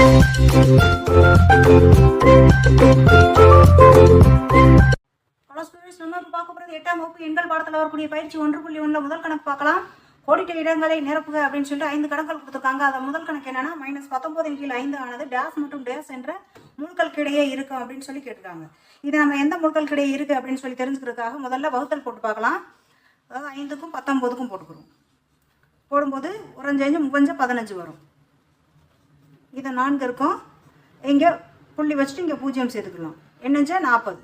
Hello students நம்ம இப்போ பார்க்க போகிறது எட்டாம் வகுப்பு எண்கள் பாடத்தில் வரக்கூடிய பயிற்சி ஒன்று புள்ளி ஒன்றில் முதல் கணக்கு பார்க்கலாம். கோடிட்ட இடங்களை நிரப்புக அப்படின்னு சொல்லிட்டு ஐந்து கணக்குகள் கொடுத்துருக்காங்க. அதை முதல் கணக்கு என்னன்னா மைனஸ் பத்தொன்பதின் கீழ் ஐந்து ஆனது டேஸ் மற்றும் டேஸ் என்ற முழுக்களுக்கு இடையே இருக்கும் அப்படின்னு சொல்லி கேட்டிருக்காங்க. இது நம்ம எந்த முழுக்களுக்கு இடையே இருக்குது அப்படின்னு சொல்லி தெரிஞ்சுக்கிறதுக்காக முதல்ல வகுத்தல் போட்டு பார்க்கலாம். அதாவது ஐந்துக்கும் பத்தொம்போதுக்கும் போட்டுக்கிறோம். போடும்போது ஒரு அஞ்சு அஞ்சு முப்பஞ்சு பதினஞ்சு வரும். இது நான்கு இருக்கும். இங்கே புள்ளி வச்சுட்டு இங்கே பூஜ்ஜியம் சேர்த்துக்கலாம். என்னஞ்சா நாற்பது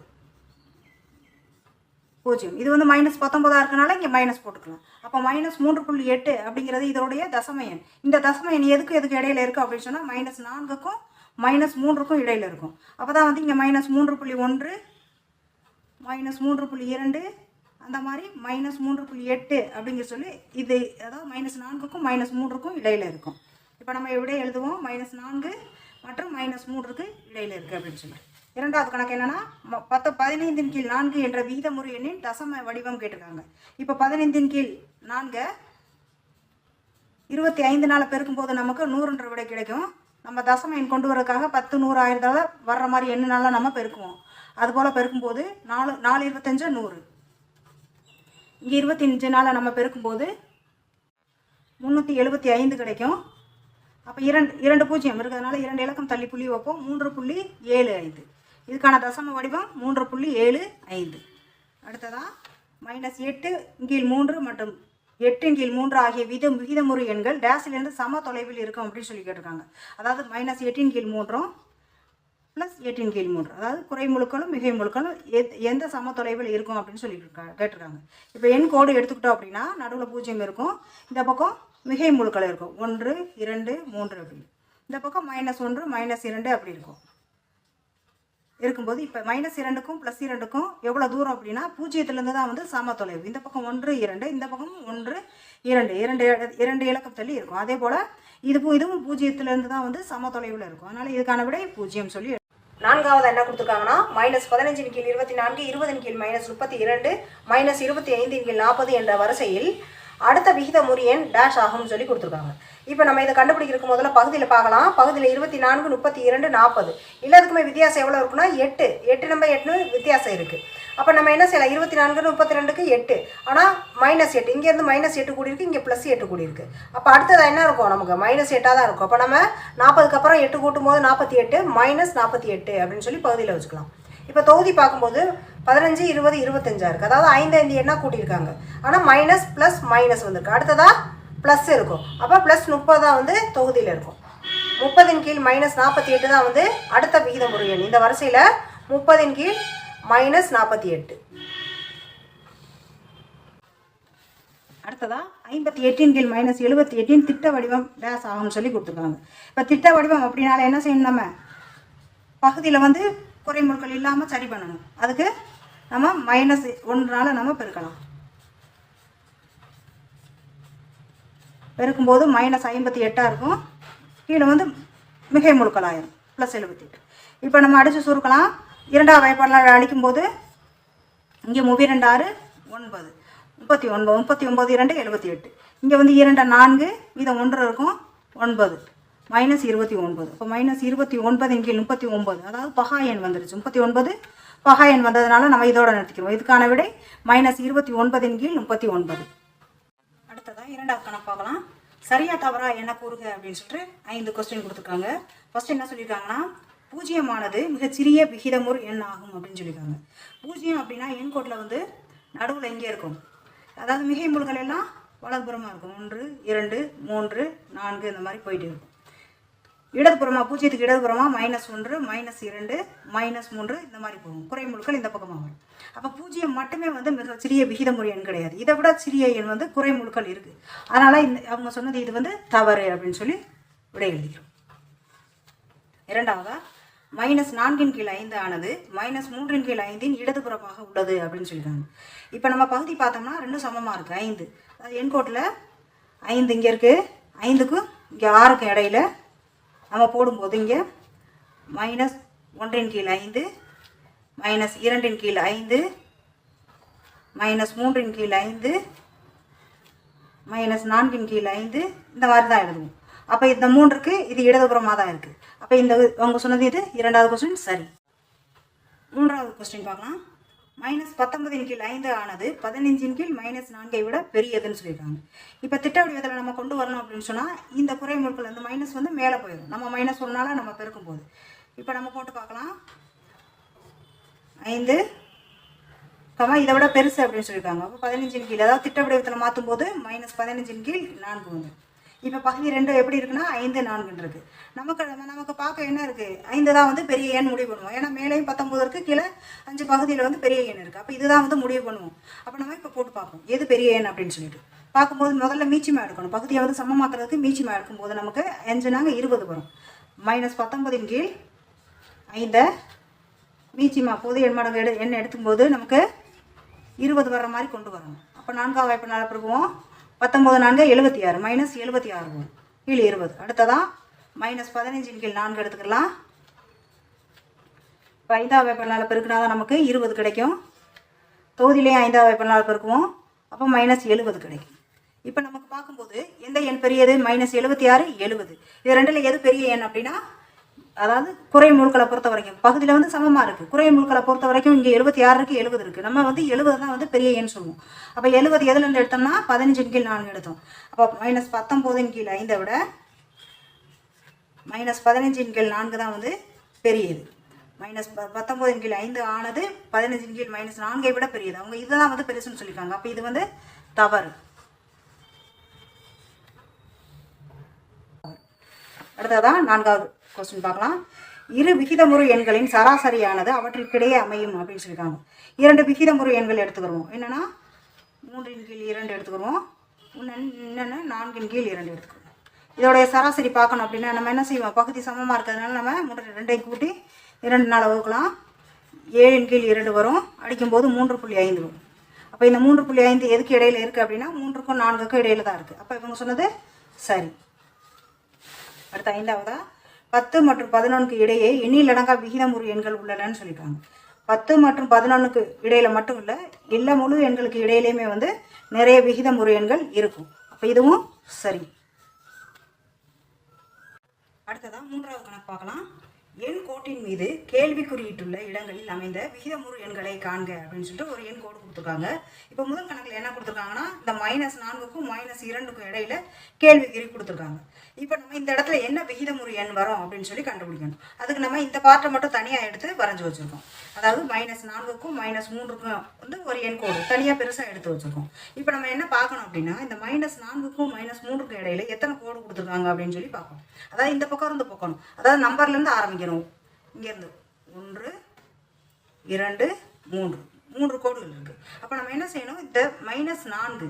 பூஜ்ஜியம். இது வந்து மைனஸ் பத்தொம்பதாக இருக்கனால இங்கே மைனஸ் போட்டுக்கலாம். அப்போ மைனஸ் மூன்று புள்ளி எட்டு அப்படிங்கிறது இதனுடைய தசமயன். இந்த தசமையன் எதுக்கு எதுக்கு இடையில இருக்கும் அப்படின்னு சொன்னால் மைனஸ் நான்குக்கும் மைனஸ் மூன்றுக்கும் இடையில இருக்கும். அப்போ தான் வந்து இங்கே மைனஸ் மூன்று புள்ளி ஒன்று மைனஸ் மூன்று புள்ளி இரண்டு அந்த மாதிரி மைனஸ் மூன்று புள்ளி எட்டு அப்படிங்கிற சொல்லி இது அதாவது மைனஸ் நான்குக்கும் மைனஸ் மூன்றுக்கும் இடையில இருக்கும். இப்போ நம்ம விடை எழுதுவோம்? மைனஸ் நான்கு மற்றும் மைனஸ் மூன்றுக்கு இடையில் இருக்குது அப்படின்னு சொல்லி இரண்டாவது கணக்கு என்னென்னா ம- பத்து பதினைந்தின் கீழ் நான்கு என்ற விகிதமுறை எண்ணின் தசம வடிவம் கேட்டிருக்காங்க. இப்போ பதினைந்தின் கீழ் நான்கு இருபத்தி ஐந்து நாளை பெருக்கும்போது நமக்கு நூறுன்ற விடை கிடைக்கும். நம்ம தசம எண் கொண்டு வரதுக்காக பத்து நூறு ஆயிரத்தால வர்ற மாதிரி எண்ணுனால நம்ம பெருக்குவோம். அதுபோல் பெருக்கும்போது நாலு நாலு இருபத்தஞ்சு நூறு. இங்கே இருபத்தஞ்சு நாளை நம்ம பெருக்கும்போது முந்நூற்றி எழுபத்தி ஐந்து கிடைக்கும். அப்போ இரண்டு இரண்டு பூஜ்ஜியம் இருக்கிறதுனால இரண்டு இலக்கம் தள்ளி புள்ளி வைப்போம். மூன்று புள்ளி ஏழு ஐந்து. இதுக்கான தசம வடிவம் மூன்று புள்ளி ஏழு ஐந்து. அடுத்ததாக மைனஸ் எட்டு கீழ் மூன்று மற்றும் எட்டின் கீழ் மூன்று ஆகிய விதம் விகிதமுறு எண்கள் டேஸிலிருந்து சம தொலைவில் இருக்கும் அப்படின்னு சொல்லி கேட்டிருக்காங்க. அதாவது மைனஸ் எட்டின் கீழ் மூன்றும் ப்ளஸ் எட்டின் கீழ் மூன்று. அதாவது குறை முழுக்களும் மிகை முழுக்களும் எத் எந்த சம தொலைவில் இருக்கும் அப்படின்னு சொல்லி கேட்டிருக்காங்க. இப்போ எண் கோடு எடுத்துக்கிட்டோம் அப்படின்னா நடுவில் பூஜ்ஜியம் இருக்கும். இந்த பக்கம் மிகை முழுக்கள் இருக்கும். ஒன்று இரண்டு மூன்று அப்படி. இந்த பக்கம் மைனஸ் ஒன்று மைனஸ் இரண்டு அப்படி இருக்கும். இருக்கும்போது இப்போ மைனஸ் இரண்டுக்கும் ப்ளஸ் இரண்டுக்கும் எவ்வளோ தூரம் அப்படின்னா பூஜ்ஜியத்துலேருந்து தான் வந்து சம தொலைவு இந்த பக்கம் ஒன்று இரண்டு இந்த பக்கம் ஒன்று இரண்டு. இரண்டு இரண்டு இலக்கம் தள்ளி இருக்கும். அதே போல் இதுவும் இதுவும் பூஜ்ஜியத்துலேருந்து தான் வந்து சம தொலைவில் இருக்கும். அதனால் இதுக்கான விடை பூஜ்ஜியம் சொல்லி நான்காவது என்ன கொடுத்துருக்காங்கன்னா மைனஸ் பதினஞ்சின் கீழ் இருபத்தி நான்கு இருபதின் கீழ் மைனஸ் முப்பத்தி இரண்டு மைனஸ் இருபத்தி ஐந்தின் கீழ் நாற்பது என்ற வரிசையில் அடுத்த விகிதமுறு எண் டேஷ் ஆகும்னு சொல்லி கொடுத்துருக்காங்க. இப்போ நம்ம இதை கண்டுபிடிக்கிறதுக்கு முதல்ல பகுதியில் பார்க்கலாம். பகுதியில் இருபத்தி நான்கு முப்பத்தி இரண்டு நாற்பது. எல்லாத்துக்குமே வித்தியாசம் எவ்வளோ இருக்குன்னா எட்டு. எட்டு நம்ம எட்டுன்னு வித்தியாசம் இருக்குது அப்போ நம்ம என்ன செய்யலாம்? இருபத்தி நான்கு முப்பத்தி ரெண்டுக்கு எட்டு. ஆனால் மைனஸ் எட்டு. இங்கேருந்து மைனஸ் எட்டு கூடி இருக்குது இங்கே ப்ளஸ் எட்டு கூடி இருக்குது அப்போ அடுத்ததாக என்ன இருக்கும்? நமக்கு மைனஸ் எட்டாக தான் இருக்கும். அப்போ நம்ம நாற்பதுக்கு அப்புறம் எட்டு கூட்டும் போது நாற்பத்தி எட்டு மைனஸ் நாற்பத்தி எட்டு அப்படின்னு சொல்லி பகுதியில் வச்சுக்கலாம். இப்போ தொகுதி பார்க்கும்போது பதினஞ்சு இருபது இருபத்தஞ்சா இருக்குது அதாவது ஐந்து ஐந்து எண்ணாக கூட்டியிருக்காங்க? ஆனால் மைனஸ் ப்ளஸ் மைனஸ் வந்திருக்கு. அடுத்ததாக ப்ளஸ் இருக்கும். அப்போ ப்ளஸ் முப்பதாக வந்து தொகுதியில் இருக்கும். முப்பதின் கீழ் மைனஸ் நாற்பத்தி எட்டு தான் வந்து அடுத்த விகிதமுறை எண் இந்த வரிசையில் முப்பதின் கீழ் மைனஸ் நாற்பத்தி எட்டு. அடுத்ததாக ஐம்பத்தி எட்டின் கீழ் மைனஸ் எழுபத்தி எட்டின் திட்ட வடிவம் டேஸ் ஆகும்னு சொல்லி கொடுத்துருக்காங்க. இப்போ திட்ட வடிவம் அப்படின்னால என்ன செய்யணும் நம்ம? பகுதியில் வந்து குறைமுறைகள் இல்லாமல் சரி பண்ணணும். அதுக்கு நம்ம மைனஸ் ஒன்றால் நம்ம பெருக்கலாம். பெருக்கும்போது மைனஸ் ஐம்பத்தி எட்டாக இருக்கும். கீழே வந்து மிகை முழுக்கலாயிரும் ப்ளஸ் எழுபத்தி எட்டு. இப்போ நம்ம அடித்து சுருக்கலாம். இரண்டாவது வாய்ப்பாடில் அடிக்கும்போது இங்கே முப்பத்தி ரெண்டு ஆறு ஒன்பது. முப்பத்தி ஒன்பது முப்பத்தி ஒம்பது இரண்டு எழுபத்தி எட்டு. இங்கே வந்து இரண்டு நான்கு மீதம் ஒன்று இருக்கும் ஒன்பது. மைனஸ் இருபத்தி ஒன்பது. இப்போ மைனஸ் இருபத்தி ஒன்பது இங்கே முப்பத்தி ஒன்பது. அதாவது பகா எண் வந்துருச்சு. முப்பத்தி ஒன்பது பகா எண் வந்ததுனால நம்ம இதோட நிறுத்திக்கிறோம். இதுக்கான விடை மைனஸ் இருபத்தி ஒன்பதின் கீழ் முப்பத்தி ஒன்பது. அடுத்ததாக இரண்டாவது கணக்கு பார்க்கலாம். சரியா தவறா என்ன கூறுக அப்படின்னு சொல்லிட்டு ஐந்து கொஸ்டின் கொடுத்துருக்காங்க. ஃபர்ஸ்ட் என்ன சொல்லியிருக்காங்கன்னா பூஜ்ஜியமானது மிகச்சிறிய விகிதமுறு எண் ஆகும் அப்படின்னு சொல்லியிருக்காங்க. பூஜ்ஜியம் அப்படின்னா எண் கோட்டில் வந்து நடுவில் எங்கே இருக்கும். அதாவது மிகை முழுகள் எல்லாம் வலதுபுறமாக இருக்கும். ஒன்று இரண்டு மூன்று நான்கு இந்த மாதிரி போயிட்டு இருக்கும். இடதுபுறமா பூஜ்ஜியத்துக்கு இடதுபுறமா மைனஸ் ஒன்று மைனஸ் இரண்டு மைனஸ் மூன்று இந்த மாதிரி போகும். குறை முழுக்கள் இந்த பக்கமாக வரும். அப்போ பூஜ்ஜியம் மட்டுமே வந்து மிக சிறிய விகிதமுறை எண் கிடையாது. இதை விட சிறிய எண் வந்து குறை முழுக்கள் இருக்குது அதனால் இந்த அவங்க சொன்னது இது வந்து தவறு அப்படின்னு சொல்லி விடை எழுதிக்கிறோம். இரண்டாவதாக மைனஸ் நான்கின் கீழ் ஐந்து ஆனது மைனஸ் மூன்றின் கீழ் ஐந்தின் இடதுபுறமாக உள்ளது அப்படின்னு சொல்லியிருக்காங்க இப்போ நம்ம பகுதி பார்த்தோம்னா ரெண்டும் சமமாக இருக்குது ஐந்து. அதாவது எண்கோட்டில் ஐந்து இங்கே இருக்குது ஐந்துக்கும் இங்கே ஆறுக்கும் இடையில நம்ம போடும்போது இங்கே மைனஸ் ஒன்றின் கீழ் ஐந்து மைனஸ் இரண்டின் கீழ் ஐந்து மைனஸ் மூன்றின் கீழ் ஐந்து மைனஸ் நான்கின் கீழ் ஐந்து இந்த மாதிரி தான் எழுதுவோம். அப்போ இந்த மூன்றுக்கு இது இடதுபுறமாக தான் இருக்குது அப்போ இந்த அவங்க சொன்னது இது இரண்டாவது கொஸ்டின் சரி. மூன்றாவது கொஸ்டின் பார்க்கலாம். மைனஸ் பத்தொன்பதின் கீழ் ஐந்து ஆனது பதினஞ்சின் கீழ் மைனஸ் நான்கை விட பெரியதுன்னு சொல்லியிருக்காங்க. இப்போ திட்ட வடிவத்தில் நம்ம கொண்டு வரணும் அப்படின்னு சொன்னால் இந்த குறைமுழுக்கள் வந்து மைனஸ் வந்து மேலே போயிடும். நம்ம மைனஸ் ஒன்றால் நம்ம பெருக்கும் போது. இப்போ நம்ம போட்டு பார்க்கலாம். ஐந்து கமா இதை விட பெருசு அப்படின்னு சொல்லியிருக்காங்க. அப்போ பதினஞ்சின் கீழ் அதாவது திட்ட வடிவத்தில் மாற்றும் போது மைனஸ் பதினஞ்சின் கீழ் நான்கு வந்து. இப்போ பகுதி ரெண்டு எப்படி இருக்குன்னா ஐந்து நான்குன்னு இருக்குது நமக்கு நம்ம- நமக்கு பார்க்க என்ன இருக்குது ஐந்து தான் வந்து பெரிய எண் முடிவு பண்ணுவோம். ஏன்னா மேலேயும் பத்தொம்போது இருக்குது கீழே அஞ்சு பகுதியில் வந்து பெரிய எண் இருக்குது அப்போ இதுதான் வந்து முடிவு பண்ணுவோம். அப்போ நம்ம இப்போ போட்டு பார்ப்போம். எது பெரிய எண் அப்படின்னு சொல்லிட்டு. பார்க்கும்போது முதல்ல மீச்சிமா எடுக்கணும். பகுதியை வந்து சமமாக்குறதுக்கு மீச்சிமா எடுக்கும்போது நமக்கு அஞ்சுனாங்க இருபது வரும். மைனஸ் பத்தொம்பதின் கீழ் ஐந்த மீச்சிமா பொது எண் மடங்கு எடு எண் எடுக்கும்போது நமக்கு இருபது வர்ற மாதிரி கொண்டு வரணும். அப்போ நான்காவது வாய்ப்பு நல்லா பிறகுவோம். பத்தொம்போது நான்கு எழுபத்தி ஆறு மைனஸ் எழுபத்தி ஆறு வரும். கீழ் இருபது. அடுத்ததான் மைனஸ் பதினஞ்சின் கீழ் நான்கு எடுத்துக்கலாம். இப்போ ஐந்தாவது வாய்ப்பு பெருக்கினா தான் நமக்கு இருபது கிடைக்கும். தொகுதியிலையும் ஐந்தாவது வாய்ப்பு நாள் பெருக்குவோம். அப்போ மைனஸ் எழுபது கிடைக்கும். இப்போ நமக்கு பார்க்கும்போது எந்த எண் பெரியது? மைனஸ் எழுபத்தி ஆறு எழுபது. இது ரெண்டில் எது பெரிய எண் அப்படின்னா அதாவது குறை முழுக்களை பொறுத்த வரைக்கும் பகுதியில் வந்து சமமாக இருக்குது குறை முழுக்களை பொறுத்த வரைக்கும் இங்கே எழுபத்தி ஆறு இருக்குது எழுபது இருக்குது நம்ம வந்து எழுபது தான் வந்து பெரிய எண் சொல்லுவோம். அப்போ எழுபது எதுலேருந்து எடுத்தோம்னா பதினஞ்சின் கீழ் நான்கு எடுத்தோம். அப்போ மைனஸ் பத்தொம்போதின் கீழ் ஐந்தை விட மைனஸ் பதினஞ்சின் கீழ் நான்கு தான் வந்து பெரியது. மைனஸ் பத்தொம்போதின் கீழ் ஐந்து ஆனது பதினஞ்சின் கீழ் மைனஸ் நான்கை விட பெரியது. அவங்க இதுதான் வந்து பெருசுன்னு சொல்லியிருக்காங்க. அப்போ இது வந்து தவறு. அடுத்ததான் நான்காவது. கொஸ்டின் பார்க்கலாம். இரு விகிதமுறு எண்களின் சராசரியானது அவற்றிற்கிடையே அமையும் அப்படின்னு சொல்லியிருக்காங்க. இரண்டு விகிதமுறு எண்கள் எடுத்துக்கிறோம் என்னென்னா மூன்றின் கீழ் இரண்டு எடுத்துக்கிறோம் இன்னொன்று நான்கின் கீழ் இரண்டு எடுத்துக்கிறோம் இதோடைய சராசரி பார்க்கணும் அப்படின்னா நம்ம என்ன செய்வோம்? பகுதி சமமாக இருக்கிறதுனால நம்ம மூன்று ரெண்டையும் கூட்டி இரண்டு நாள் வகுக்கலாம். ஏழின் கீழ் இரண்டு வரும். அடிக்கும்போது மூன்று புள்ளி ஐந்து வரும். அப்போ இந்த மூன்று புள்ளி ஐந்து எதுக்கு இடையில இருக்குது அப்படின்னா மூன்றுக்கும் நான்குக்கும் இடையில தான் இருக்குது அப்போ இவங்க சொன்னது சரி. அடுத்த ஐந்தாவதா? பத்து மற்றும் பதினொன்றுக்கு இடையே எண்ணிலடங்கா விகிதமுறு எண்கள் உள்ளனன்னு சொல்லியிருக்காங்க பத்து மற்றும் பதினொன்றுக்கு இடையில மட்டும் இல்லை எல்லா முழு எண்களுக்கு இடையிலையுமே வந்து நிறைய விகிதமுறு எண்கள் இருக்கும். அப்போ இதுவும் சரி. அடுத்ததா மூன்றாவது கணக்கு பார்க்கலாம். எண் கோட்டின் மீது கேள்வி குறியிட்டுள்ள இடங்களில் அமைந்த விகிதமுறு எண்களை காண்க அப்படின்னு சொல்லிட்டு ஒரு எண் கோடு கொடுத்துருக்காங்க. இப்போ முதல் கணக்கில் என்ன கொடுத்துருக்காங்கன்னா இந்த மைனஸ் நான்குக்கும் மைனஸ் இரண்டுக்கும் இடையில கேள்வி குறி கொடுத்துருக்காங்க. இப்போ நம்ம இந்த இடத்துல என்ன விகிதமுறு எண் வரும் அப்படின்னு சொல்லி கண்டுபிடிக்கணும். அதுக்கு நம்ம இந்த பார்ட்டை மட்டும் தனியாக எடுத்து வரைஞ்சி வச்சுருக்கோம். அதாவது மைனஸ் நான்குக்கும் மைனஸ் மூன்றுக்கும் வந்து ஒரு எண் கோடு. தனியாக பெருசாக எடுத்து வச்சுருக்கோம். இப்போ நம்ம என்ன பார்க்கணும் அப்படின்னா இந்த மைனஸ் நான்குக்கும் மைனஸ் மூன்றுக்கும் இடையில எத்தனை கோடு கொடுத்துருக்காங்க அப்படின்னு சொல்லி பார்க்கணும். அதாவது இந்த பக்கம் இருந்து பக்கம் அதாவது நம்பர்லேருந்து ஆரம்பிக்கணும். இங்கேருந்து ஒன்று இரண்டு மூன்று. மூன்று கோடுகள் இருக்குது அப்போ நம்ம என்ன செய்யணும்? இந்த மைனஸ் நான்கு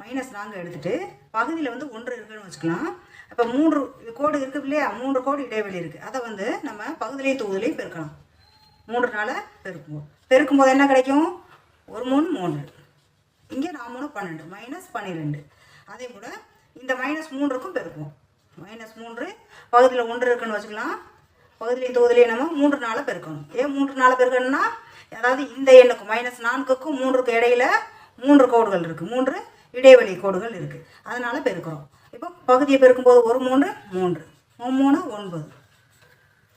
மைனஸ் நான்கு எடுத்துட்டு பகுதியில் வந்து ஒன்று இருக்குன்னு வச்சுக்கலாம். அப்போ மூன்று கோடு இருக்குது இல்லையா? மூன்று கோடு இடைவெளி இருக்குது அதை வந்து நம்ம பகுதியிலையும் தொகுதியிலையும் பெருக்கலாம். மூன்று நாளை பெருக்குவோம் பெருக்கும் போது என்ன கிடைக்கும்? ஒரு மூணு மூணு இங்கே நான் மூணு பன்னெண்டு. மைனஸ் பன்னிரெண்டு. அதே போல் இந்த மைனஸ் மூன்றுக்கும் பெருக்குவோம். மைனஸ் மூன்று பகுதியில் ஒன்று இருக்குன்னு வச்சுக்கலாம். பகுதியிலையும் தொகுதியிலையும் நம்ம மூன்று நாளை பெருக்கணும். ஏன் மூன்று நாளை பெருக்கணும்னா அதாவது இந்த எண்ணுக்கும் மைனஸ் நான்குக்கும் மூன்றுக்கும் இடையில மூன்று கோடுகள் இருக்குது மூன்று இடைவெளி கோடுகள் இருக்குது அதனால் பெருக்கிறோம் இப்போ பகுதியை பெருக்கும்போது ஒரு மூன்று மூன்று. மூணு மூணு ஒன்பது.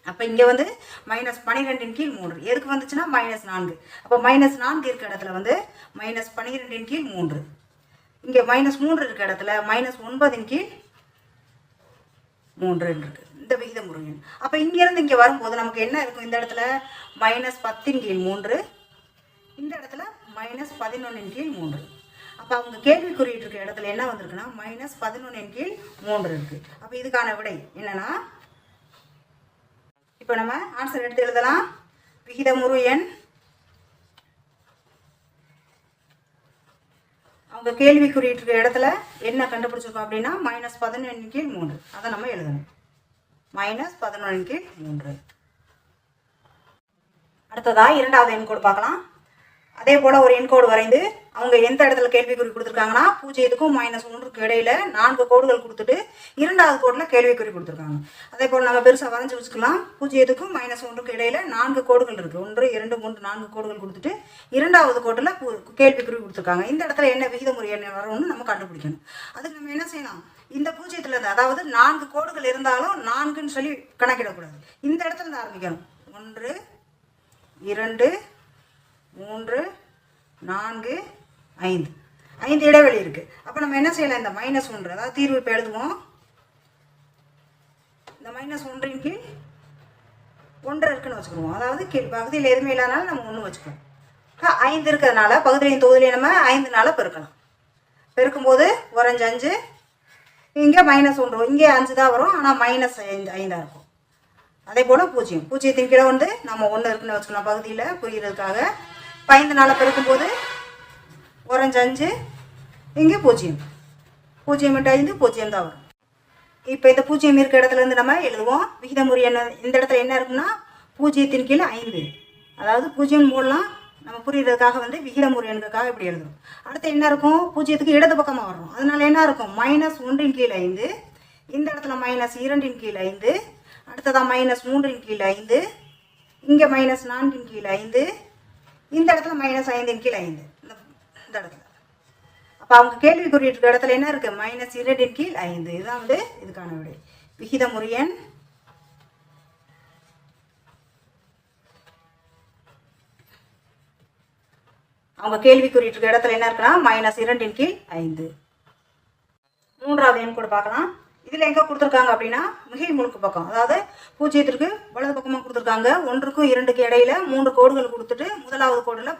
அப்போ இங்கே வந்து மைனஸ் பன்னிரெண்டின் கீழ் மூன்று. எதுக்கு வந்துச்சுன்னா மைனஸ் நான்கு. அப்போ மைனஸ் நான்கு இருக்க இடத்துல வந்து மைனஸ் பன்னிரெண்டின் கீழ் மூன்று. இங்கே மைனஸ் மூன்று இருக்க இடத்துல மைனஸ் ஒன்பதின் கீழ் மூன்றுன்னு இருக்குது இந்த விகித முறையின் அப்போ இங்கேருந்து இங்கே வரும்போது நமக்கு என்ன இருக்கும் இந்த இடத்துல? மைனஸ் பத்தின் கீழ் மூன்று. இந்த இடத்துல மைனஸ் பதினொன்றின் கீழ் மூன்று. அப்போ அவங்க கேள்வி குறியிட்டு இருக்க இடத்துல என்ன வந்திருக்குன்னா மைனஸ் பதினொன்றின் கீழ் மூன்று இருக்குது அப்போ இதுக்கான விடை என்னென்னா இப்போ நம்ம ஆன்சர் எடுத்து எழுதலாம். விகிதமுறு எண். அவங்க கேள்வி குறியிட்டு இருக்க இடத்துல என்ன கண்டுபிடிச்சிருக்கோம் அப்படின்னா மைனஸ் பதினொன்று கீழ் மூன்று. அதை நம்ம எழுதணும். மைனஸ் பதினொன்று கீழ் மூன்று. அடுத்ததாக இரண்டாவது எண் கூட பார்க்கலாம். அதே போல் ஒரு எண் கோடு வரைந்து அவங்க எந்த இடத்துல கேள்விக்குறி கொடுத்துருக்காங்கன்னா பூஜ்ஜியத்துக்கும் மைனஸ் ஒன்றுக்கு இடையில நான்கு கோடுகள் கொடுத்துட்டு இரண்டாவது கோடில் கேள்விக்குறி கொடுத்துருக்காங்க. அதே போல் நம்ம பெருசாக வரைஞ்சி வச்சுக்கலாம். பூஜ்ஜியத்துக்கும் மைனஸ் ஒன்றுக்கு இடையில நான்கு கோடுகள் இருக்குது ஒன்று இரண்டு மூன்று நான்கு கோடுகள் கொடுத்துட்டு இரண்டாவது கோட்டில் கேள்விக்குறி கொடுத்துருக்காங்க. இந்த இடத்துல என்ன விகிதமுறை என்ன வரும்னு நம்ம கண்டுபிடிக்கணும். அதுக்கு நம்ம என்ன செய்யலாம்? இந்த பூஜ்ஜியத்துலேருந்து அதாவது நான்கு கோடுகள் இருந்தாலும் நான்குன்னு சொல்லி கணக்கிடக்கூடாது. இந்த இடத்துல இருந்து ஆரம்பிக்கணும். ஒன்று இரண்டு மூன்று நான்கு ஐந்து. ஐந்து இடைவெளி இருக்குது அப்போ நம்ம என்ன செய்யலாம்? இந்த மைனஸ் ஒன்று. அதாவது தீர்வு இப்போ எழுதுவோம். இந்த மைனஸ் ஒன்றின் கீழ் ஒன்று இருக்குன்னு வச்சுக்கிடுவோம். அதாவது கீழ் பகுதியில் எதுவுமே இல்லாதனால நம்ம ஒன்று வச்சுக்குவோம் ஐந்து இருக்கிறதுனால பகுதியிலையும் தொகுதியிலையும் நம்ம ஐந்து நாளாக பெருக்கலாம். பெருக்கும்போது ஒரு அஞ்சு அஞ்சு. இங்கே மைனஸ் ஒன்று இங்கே அஞ்சு தான் வரும். ஆனால் மைனஸ் ஐந்து ஐந்தாக இருக்கும். அதே போல் பூஜ்ஜியம். பூஜ்ஜியத்தின் கீழே வந்து நம்ம ஒன்று இருக்குன்னு வச்சுக்கலாம் பகுதியில் புரிகிறதுக்காக. பயந்து நாளை பெருக்கும்போது ஒரு அஞ்சு அஞ்சு இங்கே பூஜ்ஜியம். பூஜ்ஜியம் இன்ட்டு ஐந்து பூஜ்ஜியம் தான் வரும். இப்போ இந்த பூஜ்ஜியம் இருக்கிற இடத்துலேருந்து நம்ம எழுதுவோம். விகிதமுறை என்ன இந்த இடத்துல என்ன இருக்குன்னா பூஜ்ஜியத்தின் கீழே ஐந்து. அதாவது பூஜ்ஜியம் போடலாம் நம்ம புரியுறதுக்காக வந்து விகிதமுறை எண்ணுக்காக இப்படி எழுதுவோம் அடுத்து என்ன இருக்கும்? பூஜ்ஜியத்துக்கு இடது பக்கமாக வரும் அதனால என்ன இருக்கும்? மைனஸ் ஒன்றின் கீழ் ஐந்து. இந்த இடத்துல மைனஸ் இரண்டின் கீழ் ஐந்து. அடுத்ததான் மைனஸ் மூன்றின் கீழ் ஐந்து. இங்கே மைனஸ் நான்கின் கீழ் ஐந்து. இந்த இடத்துல மைனஸ் ஐந்தின் கீழ் ஐந்து. இந்த இந்த இடத்துல. அப்போ அவங்க கேள்வி குறியிட்டு இடத்துல என்ன இருக்கு? மைனஸ் இரண்டின் கீழ் ஐந்து. இதுதான் வந்து இதுக்கான விடை. விகிதமுறை எண். அவங்க கேள்வி குறியிட்டு இடத்துல என்ன இருக்குன்னா மைனஸ் இரண்டின் கீழ் ஐந்து. மூன்றாவது எண் கூட பார்க்கலாம். இதில் எங்கே கொடுத்துருக்காங்க அப்படின்னா மிகை முழுக்கு பக்கம். அதாவது பூஜ்ஜியத்திற்கு வலது பக்கமாக கொடுத்துருக்காங்க. ஒன்றுக்கும் இரண்டுக்கு இடையில மூன்று கோடுகள் கொடுத்துட்டு முதலாவது கோடில்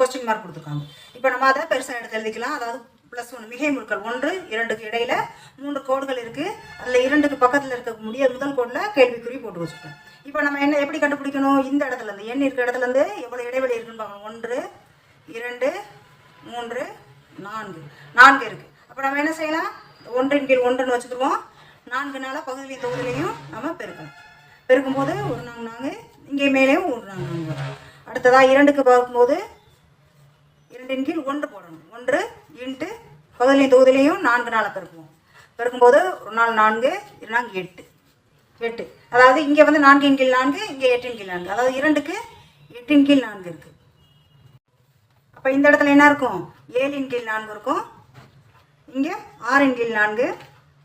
கொஸ்டின் மார்க் கொடுத்துருக்காங்க. இப்போ நம்ம அதை பெருசாக எடுத்து எழுதிக்கலாம். அதாவது ப்ளஸ் ஒன் மிகை முழுக்கள் ஒன்று இரண்டுக்கு இடையில மூன்று கோடுகள் இருக்குது அதில் இரண்டுக்கு பக்கத்தில் இருக்கக்கூடிய முதல் கோடில் கேள்விக்குறி போட்டு வச்சுருக்கோம் இப்போ நம்ம என்ன எப்படி கண்டுபிடிக்கணும்? இந்த இடத்துல இருந்து. எண் இருக்கிற இடத்துல இருந்து எவ்வளோ இடைவெளி இருக்குன்னு பார்க்கணும். ஒன்று இரண்டு மூன்று நான்கு. நான்கு இருக்குது அப்போ நம்ம என்ன செய்யலாம்? ஒன்றின் கீழ் ஒன்றுன்னு வச்சுக்கிடுவோம். நான்கு நாளாக பகுதியிலையும் தொகுதியிலையும் நம்ம பெருக்கணும். பெருக்கும்போது ஒரு நாங்கள் நாங்கள் இங்கே மேலேயும் ஒரு நாங்கள் நாங்கள் அடுத்ததாக இரண்டுக்கு பார்க்கும்போது இரண்டின் கீழ் ஒன்று போடணும். ஒன்று இன்ட்டு பகுதியிலையும் தொகுதியிலையும் நான்கு நாளை பெருக்குவோம். பெருக்கும்போது ஒரு நாள் நான்கு இரு நான்கு எட்டு. எட்டு. அதாவது இங்கே வந்து நான்கின் கீழ் நான்கு இங்கே எட்டின் கீழ் நான்கு. அதாவது இரண்டுக்கு எட்டின் கீழ் நான்கு இருக்குது அப்போ இந்த இடத்துல என்ன இருக்கும்? ஏழின் கீழ் நான்கு இருக்கும். இங்கே ஆறின் கீழ் நான்கு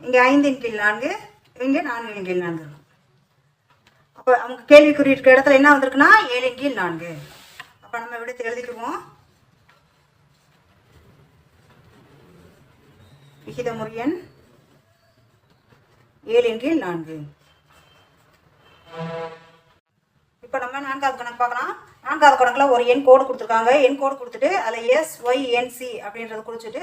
இங்கே ஐந்தின் கீழ் நான்கு இங்கே நான்கின் கீழ் நான்கு இருக்கும். அப்போ அவங்க கேள்விக்குறி இருக்க இடத்துல என்ன வந்திருக்குன்னா ஏழின் கீழ் நான்கு. அப்போ நம்ம விடுத்து எழுதிக்குவோம் விகிதமுரியன் எண் ஏழின் கீழ் நான்கு. இப்போ நம்ம நான்காவது கணக்கு பார்க்கலாம். நான்காவது கணக்கில் ஒரு எண் கோடு கொடுத்துருக்காங்க. எண் கோடு கொடுத்துட்டு அதில் எஸ் ஒய் என்சி அப்படின்றத குறிச்சிட்டு